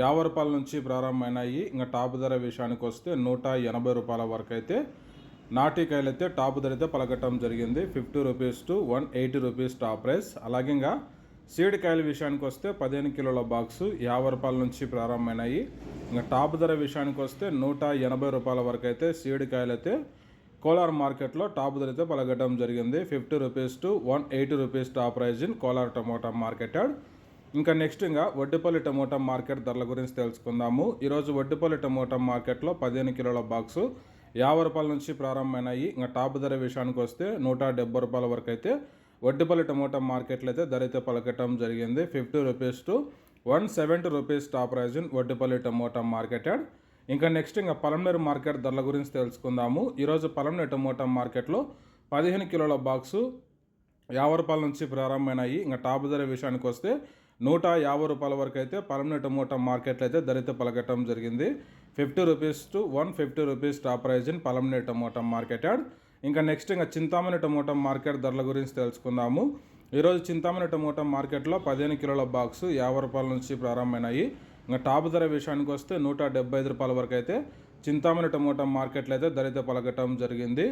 యాభై రూపాయల నుంచి ప్రారంభమైనాయి. ఇంకా టాప్ ధర విషయానికి వస్తే నూట ఎనభై రూపాయల వరకు అయితే నాటికాయలు అయితే టాప్ ధర అయితే పలకటం జరిగింది. Fifty rupees to one eighty rupees top price. అలాగే ఇంకా సీడ్ కాయల విషయానికి వస్తే పదిహేను కిలోల బాక్సు యాభై రూపాయల నుంచి ప్రారంభమైనాయి. ఇంకా టాప్ ధర విషయానికి వస్తే నూట ఎనభై రూపాయల వరకు అయితే సీడ్ కాయలు అయితే కోలార్ మార్కెట్లో టాప్ ధర అయితే పలకటం జరిగింది. Fifty rupees to one eighty rupees top price in Kolar tomato market ఇంకా నెక్స్ట్ ఇంకా వడ్డిపల్లి టమోటా మార్కెట్ ధరల గురించి తెలుసుకుందాము. ఈరోజు వడ్డిపల్లి టమోటా మార్కెట్లో పదిహేను కిలోల బాక్సు యాభై రూపాయల నుంచి ప్రారంభమైనాయి. ఇంకా టాప్ ధర విషయానికి వస్తే నూట డెబ్బై రూపాయల వరకు అయితే వడ్డిపల్లి టమోటా మార్కెట్లో అయితే ధర అయితే పలకటం జరిగింది. Fifty rupees to one seventy rupees top price in Vaddipalli tomato market ఇంకా నెక్స్ట్ ఇంకా పలంనేరు మార్కెట్ ధరల గురించి తెలుసుకుందాము. ఈరోజు పలంనేరు టమోటా మార్కెట్లో పదిహేను కిలోల బాక్సు యాభై రూపాయల నుంచి ప్రారంభమైనాయి. ఇంకా టాప్ ధర విషయానికి వస్తే నూట యాభై రూపాయల వరకు అయితే పలమనే టమోటా మార్కెట్లో అయితే ధర పలకటం జరిగింది. Fifty rupees to one fifty rupees top price in Palamaner tomato market yard. ఇంకా నెక్స్ట్ ఇంకా చింతామణి టమోటా మార్కెట్ ధరల గురించి తెలుసుకుందాము. ఈరోజు చింతామణి టమోటా మార్కెట్లో పదిహేను కిలోల బాక్స్ యాభై రూపాయల నుంచి ప్రారంభమైనాయి. ఇంకా టాప్ ధర విషయానికి వస్తే నూట డెబ్బై ఐదు రూపాయల వరకు అయితే చింతామణి టమోటా మార్కెట్లో అయితే ధర పలకటం జరిగింది.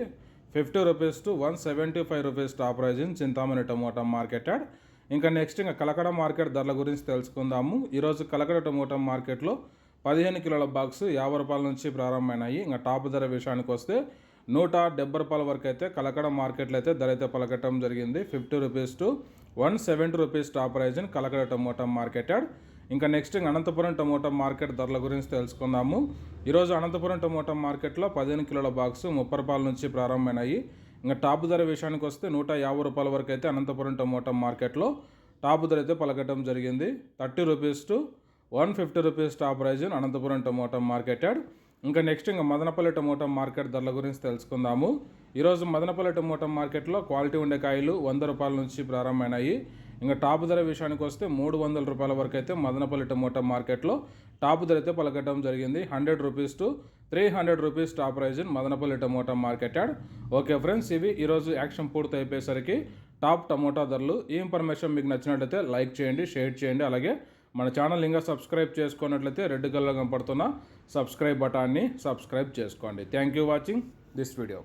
Fifty rupees to one seventy five rupees top price in Chintamani tomato market yard. ఇంకా నెక్స్ట్ ఇంకా కలకడ మార్కెట్ ధరల గురించి తెలుసుకుందాము. ఈరోజు కలకడ టమోటా మార్కెట్లో పదిహేను కిలోల బాక్స్ యాభై రూపాయల నుంచి ప్రారంభమైనాయి. ఇంకా టాప్ ధర విషయానికి వస్తే నూట డెబ్బై రూపాయల వరకు అయితే కలకడ మార్కెట్లో అయితే ధర అయితే పలకటం జరిగింది. Fifty rupees to one seventy rupees top price in Kalakada tomato market ఇంకా నెక్స్ట్ అనంతపురం టమోటా మార్కెట్ ధరల గురించి తెలుసుకుందాము. ఈరోజు అనంతపురం టమోటా మార్కెట్లో పదిహేను కిలోల బాక్స్ ముప్పై రూపాయల నుంచి ప్రారంభమైనాయి. ఇంకా టాప్ ధర విషయానికి వస్తే నూట యాభై రూపాయల వరకు అయితే అనంతపురం టమోటా మార్కెట్లో టాప్ ధర అయితే పలకటం జరిగింది. Thirty rupees to one fifty rupees top price Anantapuram tomato market ఇంకా నెక్స్ట్ ఇంకా మదనపల్లి టమోటా మార్కెట్ ధరల గురించి తెలుసుకుందాము. ఈరోజు మదనపల్లి టమోటా మార్కెట్లో క్వాలిటీ ఉండే కాయలు వంద రూపాయల నుంచి ప్రారంభమైనాయి. ఇంకా టాప్ ధర విషయానికి వస్తే మూడు వందల రూపాయల వరకు అయితే మదనపల్లి టమోటా మార్కెట్లో టాప్ ధర అయితే పలకటం జరిగింది. Hundred rupees to three hundred rupees top price Madanapalle tomato market yard. Okay friends ఇవి ఈరోజు యాక్షన్ పూర్తి అయిపోయేసరికి టాప్ టమోటా ధరలు. ఈ ఇన్ఫర్మేషన్ మీకు నచ్చినట్లయితే లైక్ చేయండి షేర్ చేయండి. అలాగే మన ఛానల్ ఇంకా సబ్స్క్రైబ్ చేసుకున్నట్లయితే రెడ్ కలర్ కనపడుతున్న సబ్స్క్రైబ్ బటాన్ని సబ్స్క్రైబ్ చేసుకోండి. Thank you watching this video.